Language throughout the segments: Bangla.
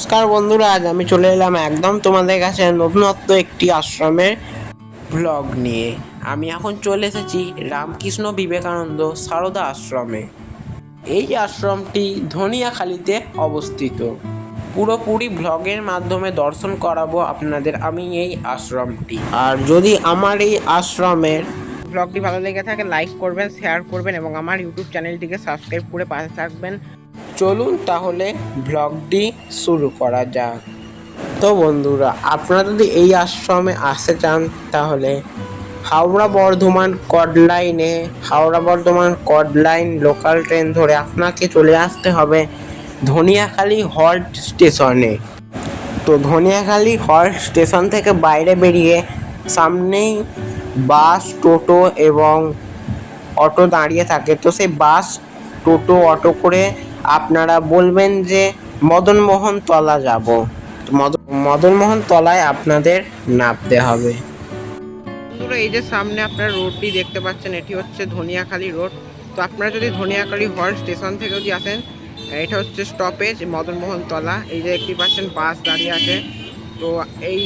নমস্কার বন্ধুরা, আজ আমি চলে এলাম একদম তোমাদের কাছে নতুনত্ব একটি আশ্রমের ব্লগ নিয়ে। আমি এখন চলে এসেছি রামকৃষ্ণ বিবেকানন্দ সারদা আশ্রমে। এই আশ্রমটি ধনিয়াখালিতে অবস্থিত। পুরোপুরি ব্লগের মাধ্যমে দর্শন করাবো আপনাদের আমি এই আশ্রমটি। আর যদি আমার এই আশ্রমের ব্লগটি ভালো লেগে থাকে লাইক করবেন শেয়ার করবেন এবং আমার ইউটিউব চ্যানেলটিকে সাবস্ক্রাইব করে পাশে থাকবেন। চলুন তাহলে ব্লগটি শুরু করা যাক। তো বন্ধুরা, আপনারা যদি এই আশ্রমে আসতে চান, তাহলে হাওড়া বর্ধমান কড লাইনে, হাওড়া বর্ধমান কড লাইন লোকাল ট্রেন ধরে আপনাকে চলে আসতে হবে ধনিয়াখালি হল্ট স্টেশনে। তো ধনিয়াখালি হল্ট স্টেশন থেকে বাইরে বেরিয়ে সামনেই বাস, টোটো এবং অটো দাঁড়িয়ে থাকে। তো সেই বাস, টোটো, অটো করে আপনারা বলবেন যে মদনমোহন তলা যাব। মদনমোহন তলায় আপনাদের নামতে হবে। এই যে সামনে আপনারা রোডটি দেখতে পাচ্ছেন, এটি হচ্ছে ধনিয়াখালী রোড। তো আপনারা যদি ধনিয়াখালী হল স্টেশন থেকে যদি আসেন, এটা হচ্ছে স্টপেজ মদনমোহন তলা। এই যে দেখতে পাচ্ছেন, বাস দাঁড়িয়ে আছে। তো এই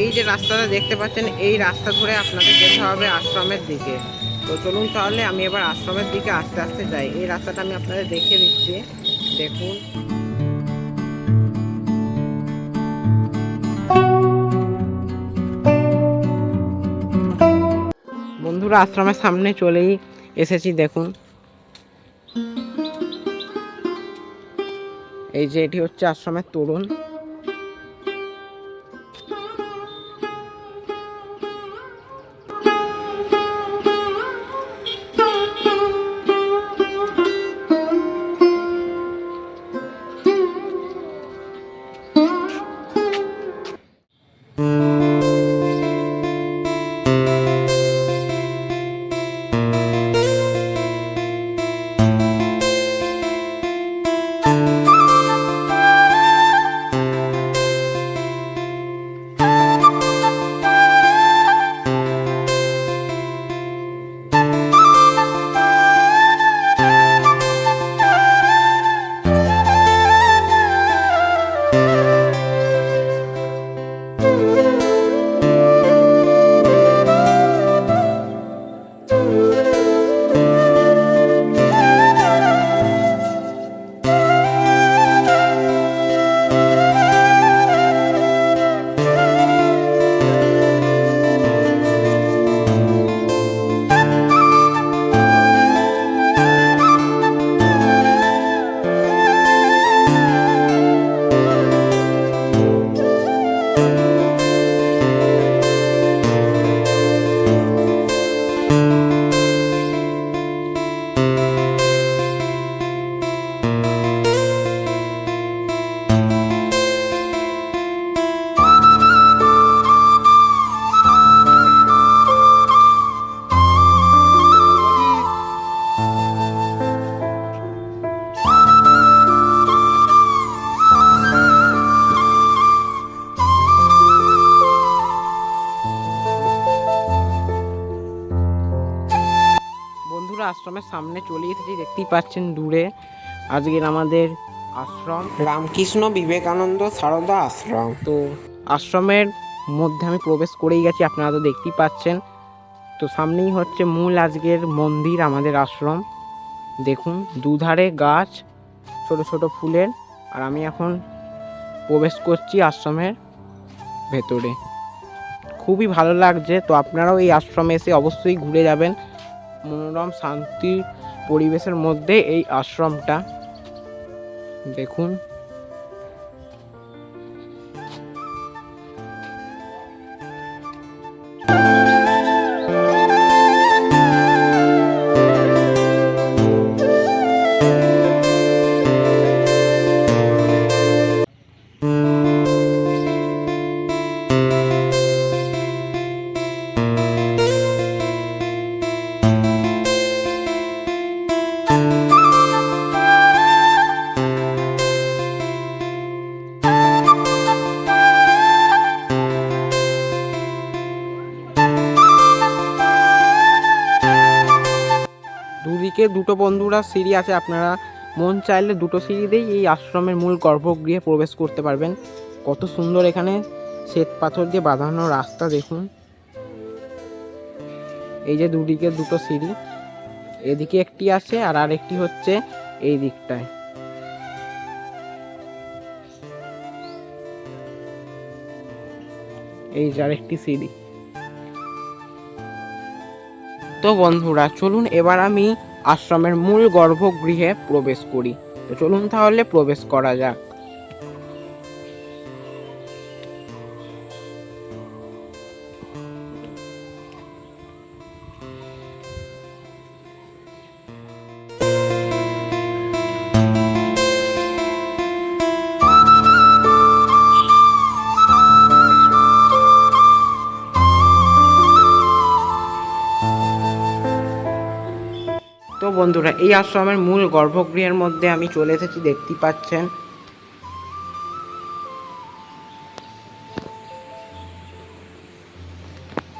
এই যে রাস্তাটা দেখতে পাচ্ছেন, এই রাস্তা ধরে আপনাদের যেতে হবে আশ্রমের দিকে। তো চলুন তাহলে আমি এবার আশ্রমের দিকে আস্তে আস্তে যাই। এই রাস্তাটা আমি আপনাদের দেখিয়ে দিচ্ছি। দেখুন। বন্ধুরা, আশ্রমের সামনে চলেই এসেছি, দেখুন। এই যে এটি হচ্ছে আশ্রমের তরুণ। আশ্রমের সামনে চলে এসেছি দেখতেই পাচ্ছেন দূরে। আজকের আমাদের আশ্রম। রামকৃষ্ণ বিবেকানন্দ সারদা আশ্রম। তো আশ্রমের মধ্যে আমি প্রবেশ করেই গেছি আপনারা তো দেখতেই পাচ্ছেন। তো সামনেই হচ্ছে মূল আজকের মন্দির আমাদের আশ্রম। দেখুন দুধারে গাছ ছোট ছোট ফুলের আর আমি এখন প্রবেশ করছি আশ্রমের ভেতরে। খুবই ভালো লাগছে তো আপনারাও এই আশ্রমে এসে অবশ্যই ঘুরে যাবেন। মনোরম শান্তির পরিবেশের মধ্যে এই আশ্রমটা। দেখুন। বন্ধুরা সিঁড়ি আছে, আপনারা মন চাইলে দুটো সিঁড়িতেই এই আশ্রমের মূল গর্ভগৃহে প্রবেশ করতে পারবেন। কত সুন্দর এখানে শ্বেত পাথর দিয়ে বাঁধানো রাস্তা, দেখুন। এই যে দুদিকে দুটো সিঁড়ি, এদিকে একটি আছে আর আরেকটি হচ্ছে এই দিকটায়। এই যে আরেকটি সিঁড়ি। তো বন্ধুরা, চলুন, এবার আমি আশ্রমের মূল গর্ভগৃহে প্রবেশ করি। তো চলুন তাহলে প্রবেশ করা যাক। বন্ধুরা, এই আশ্রমের মূল গর্ভগৃহের মধ্যে আমি চলে এসেছি দেখতে পাচ্ছেন।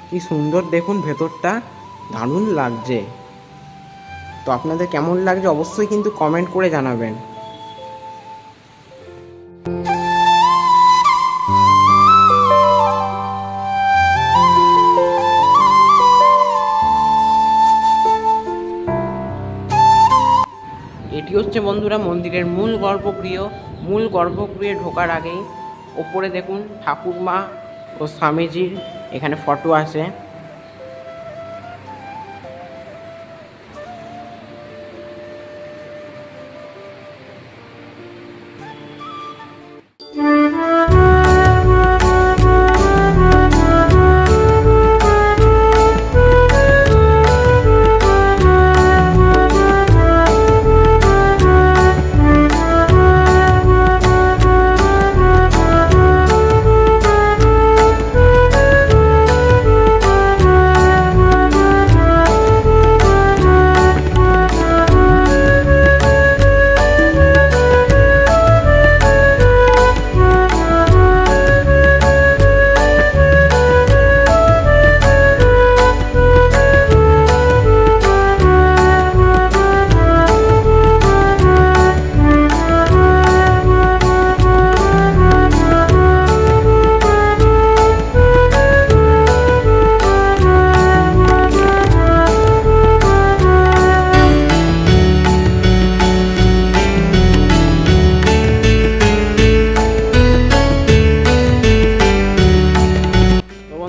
কি সুন্দর দেখুন ভেতরটা, দারুণ লাগছে। তো আপনাদের কেমন লাগছে অবশ্যই কিন্তু কমেন্ট করে জানাবেন। হচ্ছে বন্ধুরা মন্দিরের মূল গর্ভগৃহ। মূল গর্ভগৃহে ঢোকার আগেই ওপরে দেখুন ঠাকুরমা ও স্বামীজির এখানে ফটো আছে।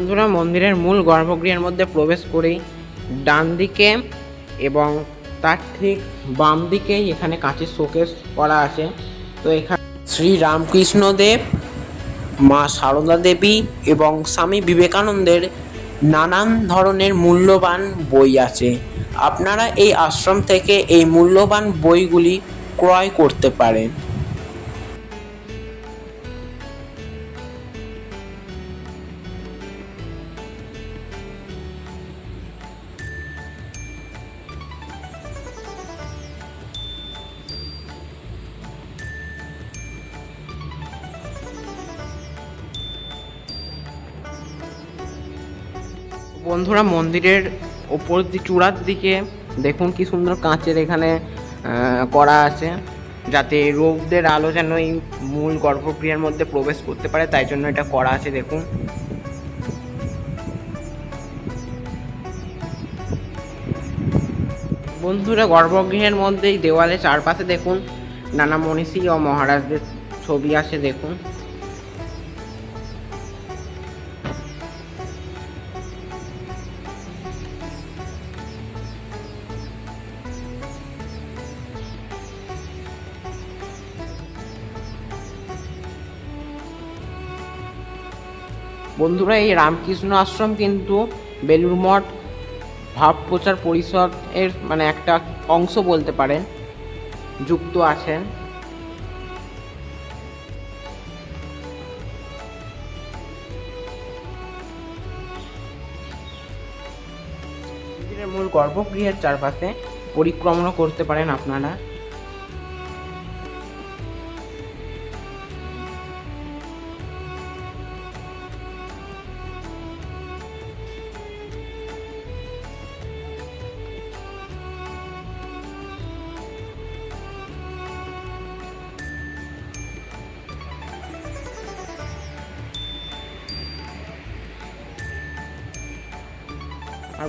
বন্ধুরা মন্দিরের মূল গর্ভগৃহের মধ্যে প্রবেশ করেই ডান দিকে এবং তার ঠিক বাম দিকেই এখানে কাঁচের শোকেস করা আছে। তো এখানে শ্রী রামকৃষ্ণ দেব, মা সারদা দেবী এবং স্বামী বিবেকানন্দের নানান ধরনের মূল্যবান বই আছে। আপনারা এই আশ্রম থেকে এই মূল্যবান বইগুলি ক্রয় করতে পারেন। বন্ধুরা মন্দিরের ওপর চূড়ার দিকে দেখুন কি সুন্দর কাঁচের এখানে করা আছে, যাতে রোগদের আলো যেন এই মূল গর্ভগৃহের মধ্যে প্রবেশ করতে পারে, তাই জন্য এটা করা আছে, দেখুন। বন্ধুরা, গর্ভগৃহের মধ্যেই দেওয়ালে চারপাশে দেখুন, নানা মনীষী ও মহারাজদের ছবি আছে, দেখুন। বন্ধুরা, এই রামকৃষ্ণ আশ্রম কিন্তু বেলুর মঠ, ভাব প্রচার পরিষদ এর মানে একটা অংশ বলতে পারেন, যুক্ত আছেন। মূল গর্ভগৃহের চারপাশে পরিক্রমণ করতে পারেন আপনারা।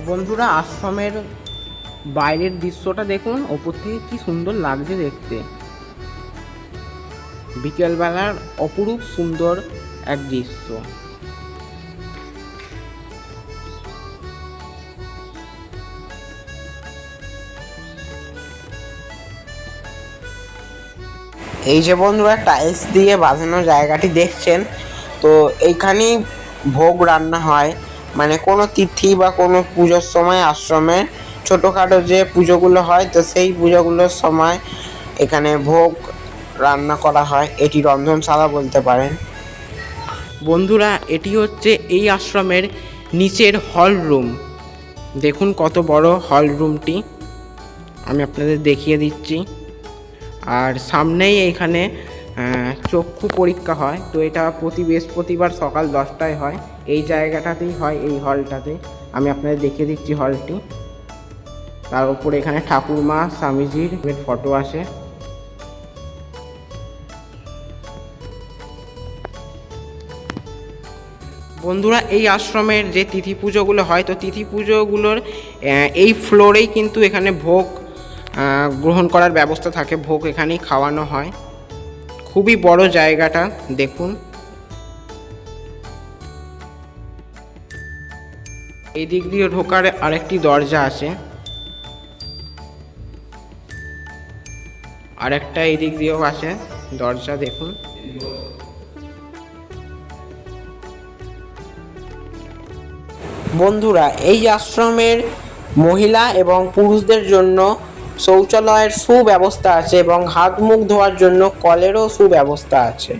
বন্ধুরা, আশ্রমের বাইরের দৃশ্যটা দেখুন। ওপর থেকে কি সুন্দর লাগছে দেখতে। বিকেলবেলার অপরূপ সুন্দর এক দৃশ্য। এই যে বন্ধুরা টাইলস দিয়ে বাঁধানো জায়গাটি দেখছেন, তো এইখানেই ভোগ রান্না হয়। মানে কোনো তিথি বা কোনো পুজোর সময় আশ্রমে ছোটোখাটো যে পুজোগুলো হয়, তো সেই পুজোগুলোর সময় এখানে ভোগ রান্না করা হয়। এটি রন্ধনশালা বলতে পারেন। বন্ধুরা, এটি হচ্ছে এই আশ্রমের নিচের হল রুম। দেখুন কত বড় হল রুমটি। আমি আপনাদের দেখিয়ে দিচ্ছি। আর সামনেই এখানে চক্ষু পরীক্ষা হয়। তো এটা প্রতি বৃহস্পতিবার সকাল দশটায় হয়। এই জায়গাটাতেই হয়, এই হলটাতে। আমি আপনাদের দেখিয়ে দিচ্ছি হলটি। তার উপরে এখানে ঠাকুরমা, স্বামীজির ফটো আছে বন্ধুরা, এই আশ্রমের যে তিথি পুজোগুলো হয়, তো তিথি পুজোগুলোর এই ফ্লোরেই কিন্তু এখানে ভোগ গ্রহণ করার ব্যবস্থা থাকে। ভোগ এখানেই খাওয়ানো হয়। খুবই বড় জায়গাটা, দেখুন। এই দিক দিয়ে ঢোকার আরেকটি দরজা আছে। আরেকটা এদিক দিয়েও আছে। দরজা দেখুন। বন্ধুরা, এই আশ্রমের মহিলা এবং পুরুষদের জন্য শৌচালয়ের সুব্যবস্থা আছে এবং হাত মুখ ধোয়ার জন্য কলেরও সুব্যবস্থা আছে।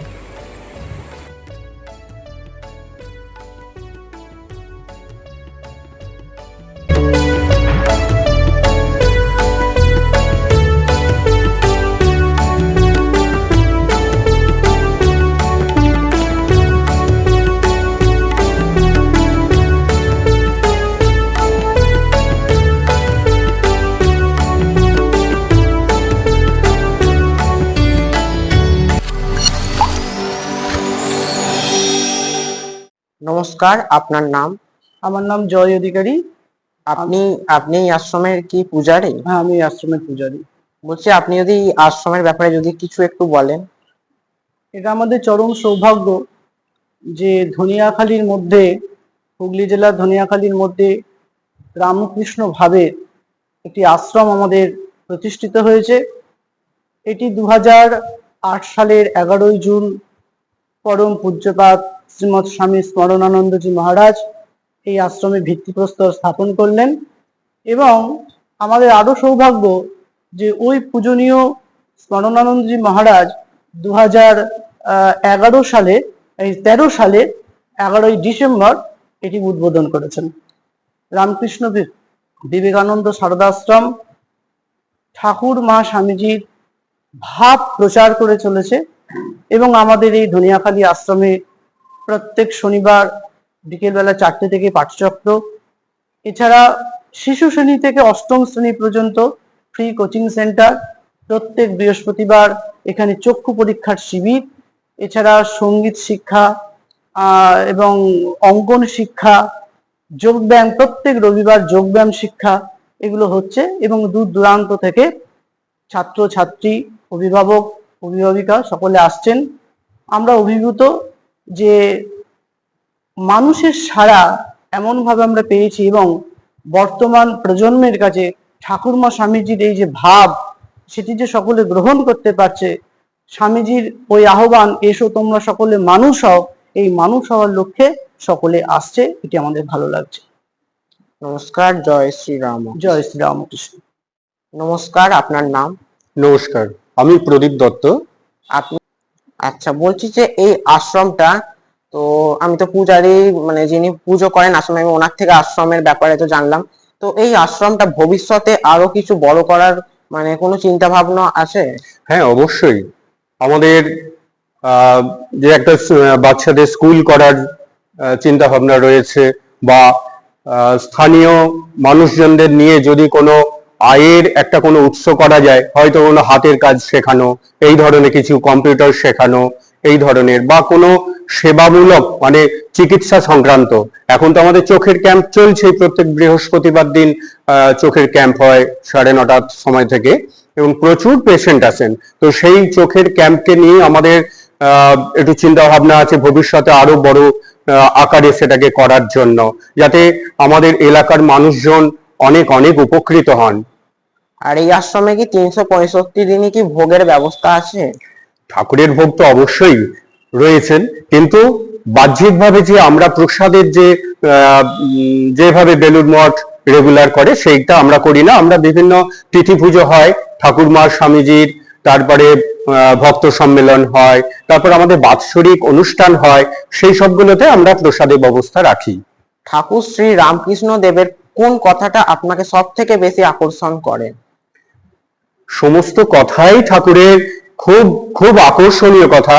নমস্কার আপনার নাম? আমার নাম জয় অধিকারী। আপনি আপনি এই আশ্রমের কি পূজারী? হ্যাঁ আমি আশ্রমের পূজারী। বলছি আপনি যদি আশ্রমের ব্যাপারে যদি কিছু একটু বলেন। এটা আমাদের চরম সৌভাগ্য যে ধনিয়াখালীর মধ্যে হুগলি জেলার ধনিয়াখালীর মধ্যে রামকৃষ্ণ ভাবে একটি আশ্রম আমাদের প্রতিষ্ঠিত হয়েছে। এটি দু আট সালের এগারোই জুন পরম পূজ্যপাত শ্রীমৎ স্বামী স্মরণানন্দজি মহারাজ এই আশ্রমে ভিত্তিপ্রস্তর স্থাপন করলেন এবং আমাদের আরও সৌভাগ্য যে ওই পূজনীয় স্মরণানন্দজি মহারাজ দু এগারো সালে, এই তেরো সালে এগারোই ডিসেম্বর এটি উদ্বোধন করেছেন। রামকৃষ্ণ বিবেকানন্দ শারদাশ্রম ঠাকুর মা স্বামীজির ভাব প্রচার করে চলেছে এবং আমাদের এই ধনিয়াখালী আশ্রমে প্রত্যেক শনিবার বিকেলবেলা চারটে থেকে পাঠচক্র। এছাড়া শিশু শ্রেণি থেকে অষ্টম শ্রেণি পর্যন্ত ফ্রি কোচিং সেন্টার প্রত্যেক বৃহস্পতিবার এখানে চক্ষু পরীক্ষার শিবির, এছাড়া সংগীত শিক্ষা এবং অঙ্কন শিক্ষা, যোগব্যায়াম, প্রত্যেক রবিবার যোগব্যায়াম শিক্ষা এগুলো হচ্ছে এবং দূর দূরান্ত থেকে ছাত্র, ছাত্রী, অভিভাবক, অভিভাবিকা সকলে আসছেন। আমরা অভিভূত যে মানুষের সারা এমনভাবে আমরা পেয়েছি এবং বর্তমান প্রজন্মের কাছে ঠাকুরমা স্বামীজির এই যে ভাব সেটি যে সকলে গ্রহণ করতে পারছে স্বামীজির ওই আহ্বান এসো তোমরা সকলে মানুষ হও এই মানুষ হওয়ার লক্ষ্যে সকলে আসছে এটি আমাদের ভালো লাগছে। নমস্কার জয় শ্রীরাম জয় শ্রী রামকৃষ্ণ। নমস্কার আপনার নাম? নমস্কার আমি প্রদীপ দত্ত। আপনি আচ্ছা বলছি যে এই আশ্রমটা, তো আমি তো পূজারি মানে যিনি পুজো করেন, আশ্রমে আমি ওনার থেকে আশ্রমের ব্যাপারে তো জানলাম। তো এই আশ্রমটা ভবিষ্যতে আরও কিছু বড় করার মানে কোনো চিন্তা ভাবনা আছে? হ্যাঁ অবশ্যই। আমাদের যে একটা বাচ্চাদের স্কুল করার চিন্তা ভাবনা রয়েছে বা স্থানীয় মানুষজনদের নিয়ে যদি কোনো আয়ের একটা কোনো উৎস করা যায়, হয়তো কোনো হাতের কাজ শেখানো, এই ধরনের কিছু কম্পিউটার শেখানো, এই ধরনের, বা কোনো সেবামূলক মানে চিকিৎসা সংক্রান্ত। এখন তো আমাদের চোখের ক্যাম্প চলছে প্রত্যেক বৃহস্পতিবার দিন চোখের ক্যাম্প হয় সাড়ে নটার সময় থেকে, এবং প্রচুর পেশেন্ট আসেন। তো সেই চোখের ক্যাম্পকে নিয়ে আমাদের একটু চিন্তা ভাবনা আছে, ভবিষ্যতে আরও বড় আকারে সেটাকে করার জন্য। যাতে আমাদের এলাকার মানুষজন অনেক অনেক উপকৃত হন। আর এই আশ্রমে কি তিনশো পঁয়ষট্টি দিনই কি ভোগের ব্যবস্থা আছে? ঠাকুরের ভোগ তো অবশ্যই রয়েছেন কিন্তু বাহ্যিকভাবে যে আমরা প্রসাদের যে যেভাবে বেলুর মঠ রেগুলার করে সেইটা আমরা করি না। আমরা বিভিন্ন তিথি পুজো হয় ঠাকুর ঠাকুরমার স্বামীজির তারপরে ভক্ত সম্মেলন হয় তারপর আমাদের বাৎসরিক অনুষ্ঠান হয় সেই সবগুলোতে আমরা প্রসাদের ব্যবস্থা রাখি। ঠাকুর শ্রী রামকৃষ্ণ দেবের কোন কথাটা আপনাকে সব থেকে বেশি আকর্ষণ করে? সমস্ত কথাই ঠাকুরের খুব খুব আকর্ষণীয় কথা।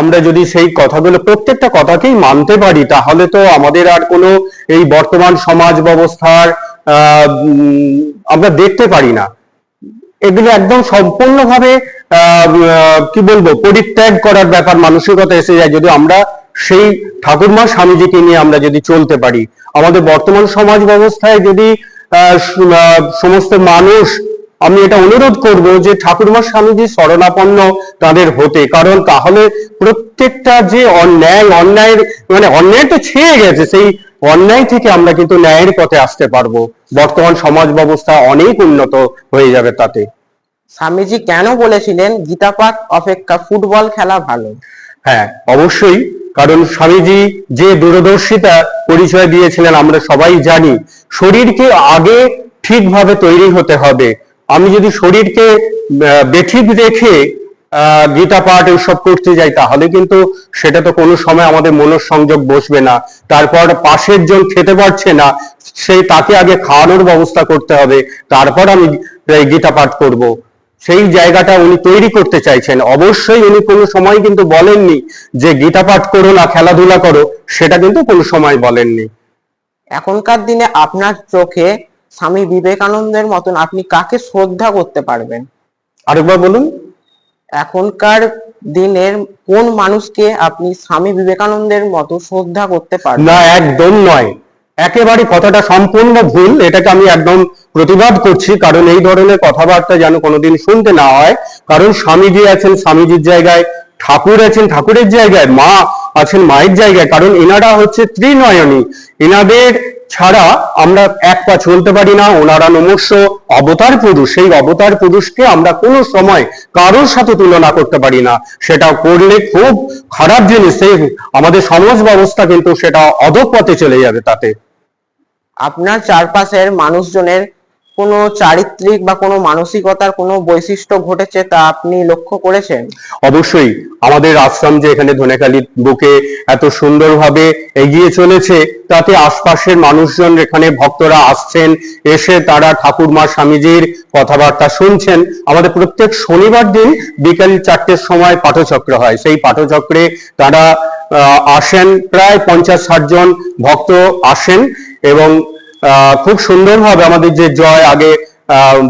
আমরা যদি সেই কথাগুলো প্রত্যেকটা কথাকেই মানতে পারি, তাহলে তো আমাদের আর কোনো এই বর্তমান সমাজ ব্যবস্থার আমরা দেখতে পারি না। এগুলো একদম সম্পূর্ণভাবে কি বলব, পরিত্যাগ করার ব্যাপার, মানসিকতা এসে যায়। যদি আমরা সেই ঠাকুরমা স্বামীজিকে নিয়ে আমরা যদি চলতে পারি আমাদের বর্তমান সমাজ ব্যবস্থায় যদি সমস্ত মানুষ আমি এটা অনুরোধ করব যে ঠাকুরমা স্বামীজি শরণাপন্ন তাদের হতে কারণ তাহলে প্রত্যেকটা যে অন্যায় অন্যায়ের মানে অন্যায় তো ছেয়ে গেছে সেই অন্যায় থেকে আমরা কিন্তু ন্যায়ের পথে আসতে পারব। বর্তমান সমাজ ব্যবস্থা অনেক উন্নত হয়ে যাবে তাতে। স্বামীজি কেন বলেছিলেন গীতাপাঠ অপেক্ষা ফুটবল খেলা ভালো হ্যাঁ অবশ্যই। কারণ স্বামীজি যে দূরদর্শিতা পরিচয় দিয়েছিলেন, আমরা সবাই জানি শরীরকে আগে ঠিকভাবে তৈরি হতে হবে। আমি যদি শরীরকে বেঠিক রেখে গীতা পাঠ এইসব করতে যাই, তাহলে কিন্তু সেটা তো কোনো সময় আমাদের মনঃসংযোগ বসবে না। তারপর পাশের জন খেতে পারছে না, সেই তাকে আগে খাওয়ানোর ব্যবস্থা করতে হবে। তারপর আমি গীতা পাঠ করব। সেই জায়গাটা উনি তৈরি করতে চাইছেন। অবশ্যই উনি কোনো সময় কিন্তু বলেননি যে গীতা পাঠ করো না খেলাধুলা করো সেটা কিন্তু কোনো সময় বলেননি। এখনকার দিনে আপনার চোখে স্বামী বিবেকানন্দের মতন আপনি কাকে শ্রদ্ধা করতে পারবেন? আরেকবার বলুন। এখনকার দিনের কোন মানুষকে আপনি স্বামী বিবেকানন্দের মতো শ্রদ্ধা করতে পারবেন? না একদম নয়। একেবারে কথাটা সম্পূর্ণ ভুল, এটাকে আমি একদম প্রতিবাদ করছি, কারণ এই ধরনের কথাবার্তা যেন কোনোদিন শুনতে না হয়। কারণ স্বামীজি আছেন, স্বামীজির জায়গায়, ঠাকুর আছেন, ঠাকুরের জায়গায়, মা আছেন, মায়ের জায়গায়, কারণ এনারা হচ্ছে ত্রিনয়নী। এনাদের ছাড়া আমরা এক পা চলতে পারি না, ওনারা নমস্য অবতার পুরুষ। সেই অবতার পুরুষকে আমরা কোনো সময় কারোর সাথে তুলনা করতে পারি না। সেটা করলে খুব খারাপ জিনিস। আমাদের সমাজ ব্যবস্থা কিন্তু সেটা অধঃপথে চলে যাবে তাতে। আপনার চারপাশের মানুষজনের কোনো চারিত্রিক বা কোনো মানসিকতার কোনো বৈশিষ্ট্য ঘটেছে তা আপনি লক্ষ্য করেছেন? অবশ্যই। আমাদের আশ্রম যে এখানে ধনেখালির বুকে এত সুন্দরভাবে এগিয়ে চলেছে, তাতে আশপাশের মানুষজন এখানে ভক্তরা আসছেন, এসে তারা ঠাকুরমা স্বামীজির কথাবার্তা শুনছেন। আমাদের প্রত্যেক শনিবার দিন বিকেল চারটের সময় পাঠচক্র হয়। সেই পাঠচক্রে তারা আসেন। প্রায় পঞ্চাশ ষাট জন ভক্ত আসেন। এবং খুব সুন্দরভাবে আমাদের যে জয় আগে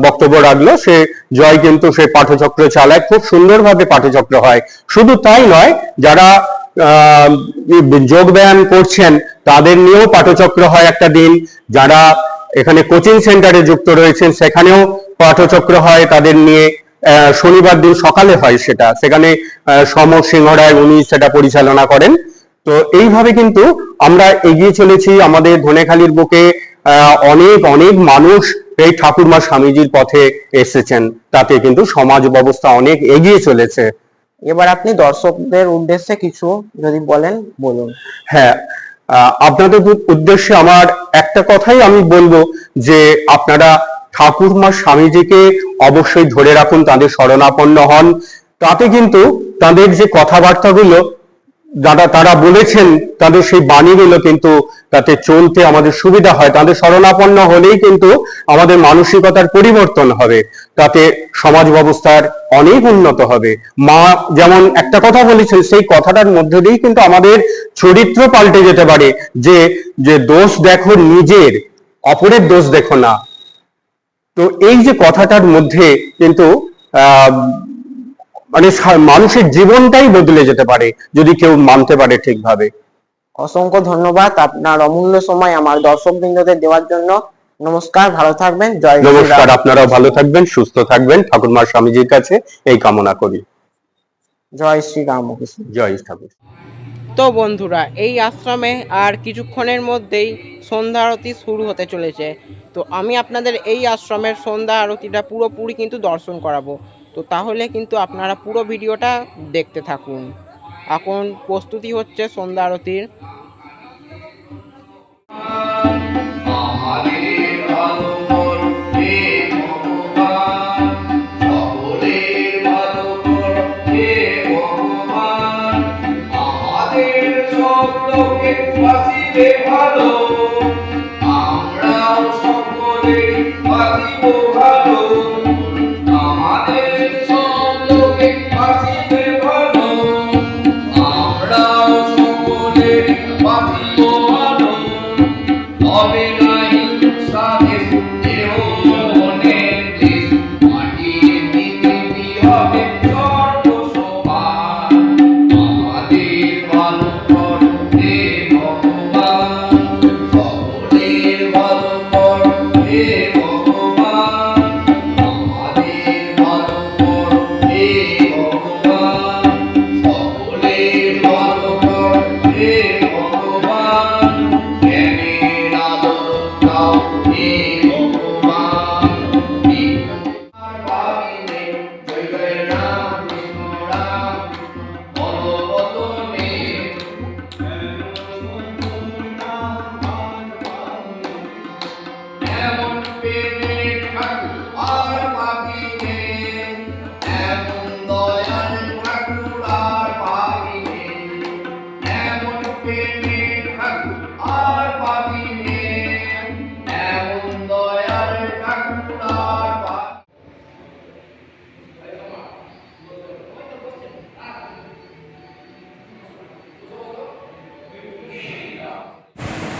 বক্তব্য রাখল সে জয় কিন্তু সে পাঠচক্র চালায় খুব সুন্দরভাবে পাঠচক্র হয়। শুধু তাই নয় যারা যোগ ব্যায়াম করছেন তাদের নিয়েও পাঠচক্র হয় একটা দিন। যারা এখানে কোচিং সেন্টারে যুক্ত রয়েছেন সেখানেও পাঠচক্র হয় তাদের নিয়ে শনিবার দিন সকালে হয় সেটা। সেখানে আহ, সম সিংহরায় উনি সেটা পরিচালনা করেন। তো এইভাবে কিন্তু আমরা এগিয়ে চলেছি। আমাদের ধনেখালির বুকে অনেক অনেক মানুষ এই ঠাকুরমা স্বামীজির পথে এসেছেন। তাতে কিন্তু সমাজ ব্যবস্থা অনেক এগিয়ে চলেছে। এবার আপনি দর্শকদের উদ্দেশ্যে কিছু যদি বলেন বলুন। হ্যাঁ আপনাদের উদ্দেশ্যে আমার একটা কথাই আমি বলব যে আপনারা ঠাকুরমা স্বামীজিকে অবশ্যই ধরে রাখুন তাদের শরণাপন্ন হন। তাতে কিন্তু তাদের যে কথাবার্তাগুলো যারা, তারা বলেছেন তাদের সেই বাণীগুলো কিন্তু তাতে চলতে আমাদের সুবিধা হয়। তাদের শরণাপন্ন হলেই কিন্তু আমাদের মানসিকতার পরিবর্তন হবে। তাতে সমাজ ব্যবস্থার অনেক উন্নত হবে। মা যেমন একটা কথা বলেছেন, সেই কথাটার মধ্যে দিয়েই কিন্তু আমাদের চরিত্র পাল্টে যেতে পারে। যে যে দোষ দেখো নিজের, অপরের দোষ দেখো না। তো এই যে কথাটার মধ্যে কিন্তু, আহ মানে মানুষের জীবনটাই বদলে যেতে পারে যদি কেউ মানতে পারে ঠিকভাবে। অসংখ্য ধন্যবাদ আপনার অমূল্য সময় আমার দর্শক বৃন্দদের দেওয়ার জন্য। নমস্কার ভালো থাকবেন জয় নমস্কার আপনারাও ভালো থাকবেন সুস্থ থাকবেন। ঠাকুরমার স্বামীজির কাছে এই কামনা করি। জয় শ্রী রামকৃষ্ণ জয় ঠাকুর। তো বন্ধুরা, এই আশ্রমে আর কিছুক্ষণের মধ্যেই সন্ধ্যা আরতি শুরু হতে চলেছে। তো আমি আপনাদের এই আশ্রমের সন্ধ্যা আরতিটা পুরোপুরি কিন্তু দর্শন করাবো। তো তাহলে কিন্তু আপনারা পুরো ভিডিওটা দেখতে থাকুন। এখন প্রস্তুতি হচ্ছে সন্ধ্যা আরতির। সব লোকে বাঁচিবে ভালো।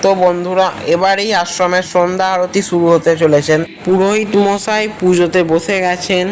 তো বন্ধুরা এবারেই আশ্রমের সন্ধ্যা আরতি শুরু হতে চলেছেন। পুরোহিত মশাই পুজোতে বসে গেছেন।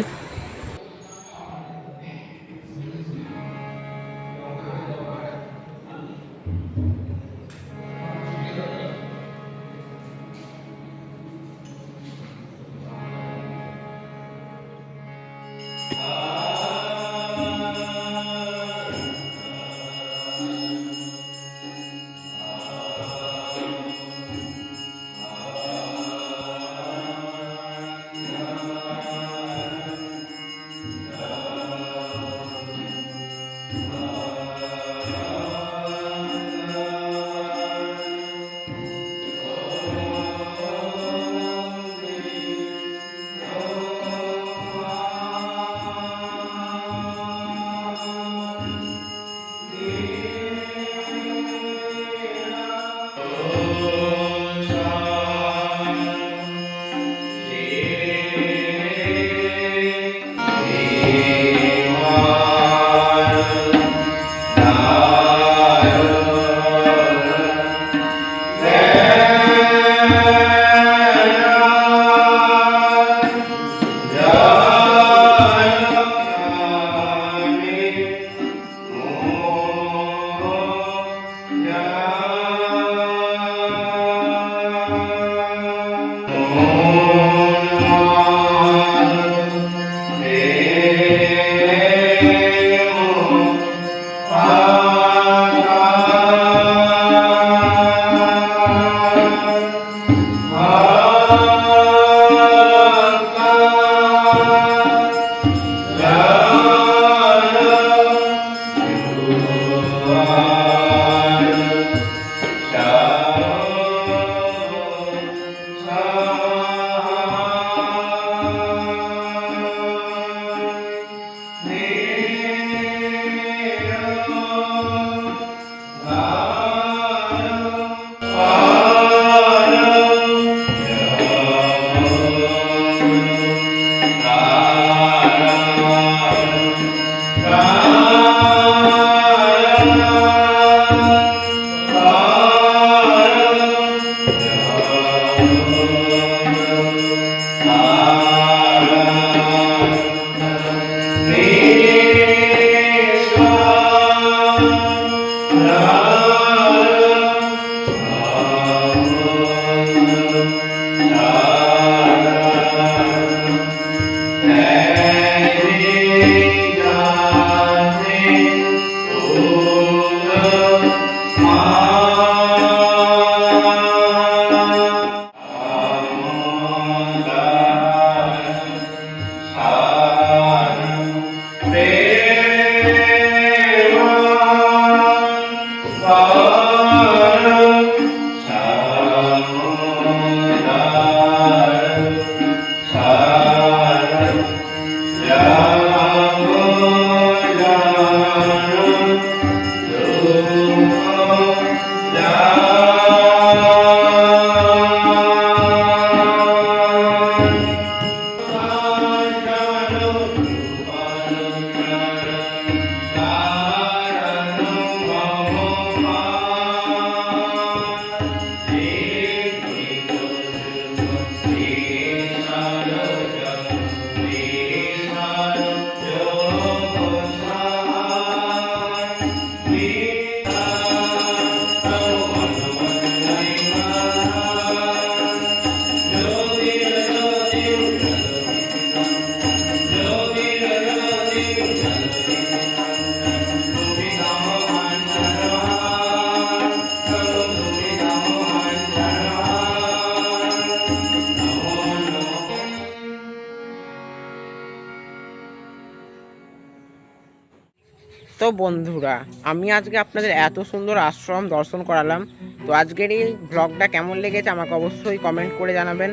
তো বন্ধুরা, আমি আজকে আপনাদের এত সুন্দর আশ্রম দর্শন করালাম। তো আজকের এই ব্লগটা কেমন লেগেছে আমাকে অবশ্যই কমেন্ট করে জানাবেন।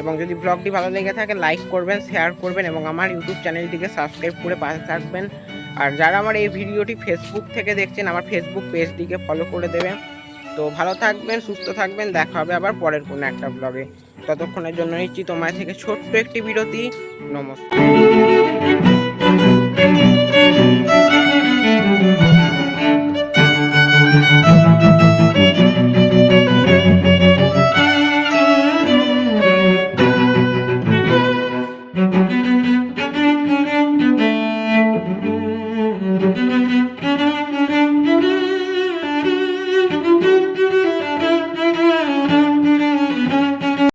এবং যদি ব্লগটি ভালো লেগে থাকে লাইক করবেন শেয়ার করবেন এবং আমার ইউটিউব চ্যানেলটিকে সাবস্ক্রাইব করে পাশে থাকবেন। আর যারা আমার এই ভিডিওটি ফেসবুক থেকে দেখছেন, আমার ফেসবুক পেজটিকে ফলো করে দেবেন। তো ভালো থাকবেন, সুস্থ থাকবেন, দেখা হবে আবার পরের কোনো একটা ব্লগে ততক্ষণের জন্য নিচ্ছি তোমার থেকে ছোট্ট একটি বিরতি। নমস্কার।